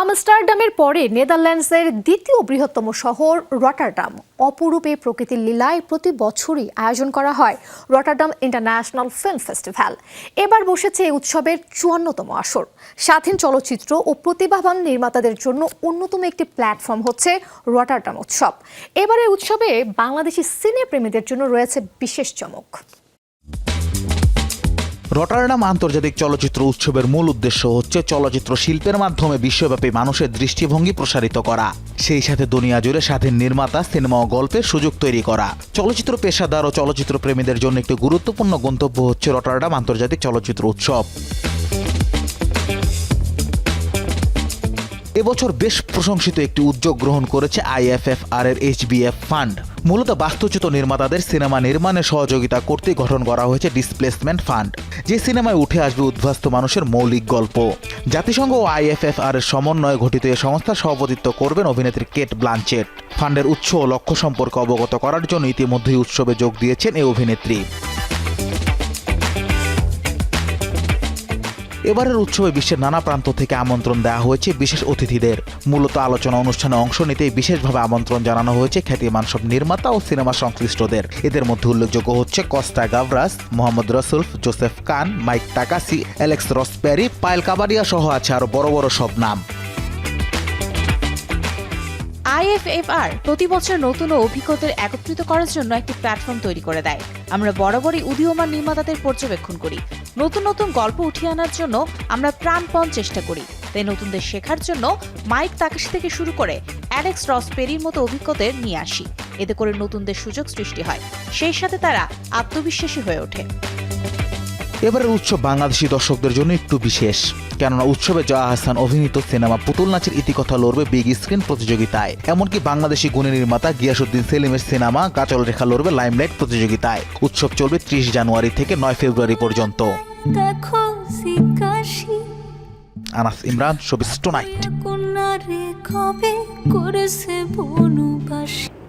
আমস্টারডামের পরে নেদারল্যান্ডসের দ্বিতীয় বৃহত্তম শহর রটারডাম। অপরূপে প্রকৃতির লীলায় প্রতি বছরই আয়োজন করা হয় রটারডাম ইন্টারন্যাশনাল ফিল্ম ফেস্টিভ্যাল। এবার বসেছে এই উৎসবের চুয়ান্নতম আসর। স্বাধীন চলচ্চিত্র ও প্রতিভাবান নির্মাতাদের জন্য অন্যতম একটি প্ল্যাটফর্ম হচ্ছে রটারডাম উৎসব। এবারের উৎসবে বাংলাদেশি সিনে প্রেমীদের জন্য রয়েছে বিশেষ চমক। রটারডাম আন্তর্জাতিক চলচ্চিত্র উৎসবের মূল উদ্দেশ্য হচ্ছে চলচ্চিত্র শিল্পের মাধ্যমে বিশ্বব্যাপী মানুষের দৃষ্টিভঙ্গি প্রসারিত করা। সেই সাথে দুনিয়া জুড়ে স্বাধীন নির্মাতা, সিনেমা ও গল্পের সুযোগ তৈরি করা। চলচ্চিত্র পেশাদার ও চলচ্চিত্র প্রেমীদের জন্য একটি গুরুত্বপূর্ণ গন্তব্য হচ্ছে রটারডাম আন্তর্জাতিক চলচ্চিত্র উৎসব। এবছর বেশ প্রশংসিত একটি উদ্যোগ গ্রহণ করেছে আইএফএফআর এর এইচবিএফ ফান্ড। মূলত বাস্তুচ্যুত নির্মাতাদের সিনেমা নির্মাণে সহযোগিতা করতে গঠন করা হয়েছে ডিসপ্লেসমেন্ট ফান্ড, যে সিনেমায় উঠে আসবে উদ্বাস্ত মানুষের মৌলিক গল্প। জাতিসংঘ ও আইএফএফআর এর সমন্বয়ে গঠিত এ সংস্থার সভাপতিত্ব করবেন অভিনেত্রী কেট ব্লাঞ্চেট ফান্ডের উৎস ও লক্ষ্য সম্পর্কে অবগত করার জন্য ইতিমধ্যেই উৎসবে যোগ দিয়েছেন এই অভিনেত্রী। এবারের উৎসবে বিশ্বের নানা প্রান্ত থেকে আমন্ত্রণ দেওয়া হয়েছে বিশেষ অতিথিদের। মূলত আলোচনা অনুষ্ঠানে অংশ নিতে বিশেষভাবে আমন্ত্রণ জানানো হয়েছে খ্যাতিমান সব নির্মাতা ও সিনেমা সংশ্লিষ্টদের। এদের মধ্যে উল্লেখযোগ্য হচ্ছে Costa Gavras Mohammad Rasoulof Joseph Kahn Mike Takashi Alex Ross Perry, Payal Kapadia সহ আছে আরও বড় বড় সব নাম। আইএফএফআর প্রতি বছর নতুন ও অভিজ্ঞতার একত্রিত করার জন্য একটি প্ল্যাটফর্ম তৈরি করে দেয়। আমরা বরাবরই উদীয়মান নির্মাতাদের পর্যবেক্ষণ করি। নতুন নতুন গল্প উঠিয়ে আনার জন্য আমরা প্রাণপণ চেষ্টা করি। তাই নতুনদের শেখার জন্য মাইক তাকাশি থেকে শুরু করে অ্যালেক্স রস পেরির মতো অভিজ্ঞতাদের নিয়ে আসি। এতে করে নতুনদের সুযোগ সৃষ্টি হয়। সেই সাথে তারা আত্মবিশ্বাসী হয়ে ওঠে। এবারের উৎসব বাংলাদেশি দর্শকদের জন্য একটু বিশেষ। কেননা উৎসবে জয়া হাসান অভিনীত সিনেমা পুতুল নাচের ইতিকথা লড়বে বিগ স্ক্রিন প্রতিযোগিতায়। এমনকি বাংলাদেশি গুণী নির্মাতা গিয়াসুদ্দিন সেলিমের সিনেমা কাচল রেখা লড়বে লাইমলাইট প্রতিযোগিতায়। উৎসব চলবে ত্রিশ জানুয়ারি থেকে নয় ফেব্রুয়ারি পর্যন্ত। Anas Imran showbiz tonight. করেছে বনবাসী